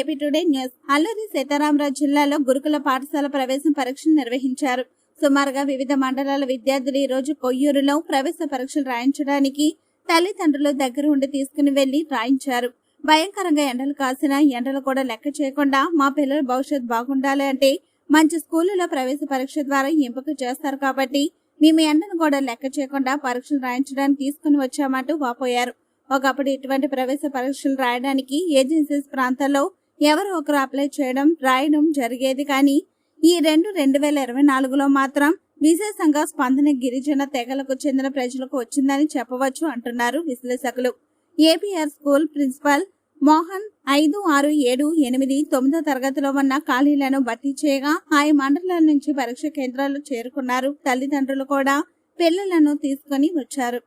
AP today news. Alluri Sitaramaraju జిల్లాలో గురుకుల పాఠశాల ప్రవేశం పరీక్షలు నిర్వహించారు. సుమారుగా వివిధ మండలాల విద్యార్థులు ఈ రోజు కొయ్యూరులో ప్రవేశ పరీక్షలు రాయించడానికి తల్లిదండ్రులు దగ్గర ఉండి తీసుకుని వెళ్ళి రాయించారు. భయంకరంగా ఎండలు కాసిన ఎండలు కూడా లెక్క చేయకుండా మా పిల్లల భవిష్యత్ బాగుండాలి అంటే మంచి స్కూళ్ళలో ప్రవేశ పరీక్ష ద్వారా ఎంపిక చేస్తారు కాబట్టి మేము ఎండను కూడా లెక్క చేయకుండా పరీక్షలు రాయించడానికి తీసుకుని వచ్చామంటూ వాపోయారు. ఒకప్పుడు ఇటువంటి ప్రవేశ పరీక్షలు రాయడానికి ఏజెన్సీస్ ప్రాంతాల్లో ఎవరో ఒకరు అప్లై చేయడం రాయడం జరిగేది కానీ ఈ రెండు రెండు వేల ఇరవై నాలుగులో మాత్రం విశేషంగా స్పందన గిరిజన తెగలకు చెందిన ప్రజలకు వచ్చిందని చెప్పవచ్చు అంటున్నారు విశ్లేషకులు. ఏపీఆర్ స్కూల్ ప్రిన్సిపల్ మోహన్ ఐదు ఆరు ఏడు ఎనిమిది తొమ్మిదో తరగతిలో ఉన్న ఖాళీలను భర్తీ చేయగా ఆయా మండలాల నుంచి పరీక్ష కేంద్రాలు చేరుకున్నారు. తల్లిదండ్రులు కూడా పిల్లలను తీసుకుని వచ్చారు.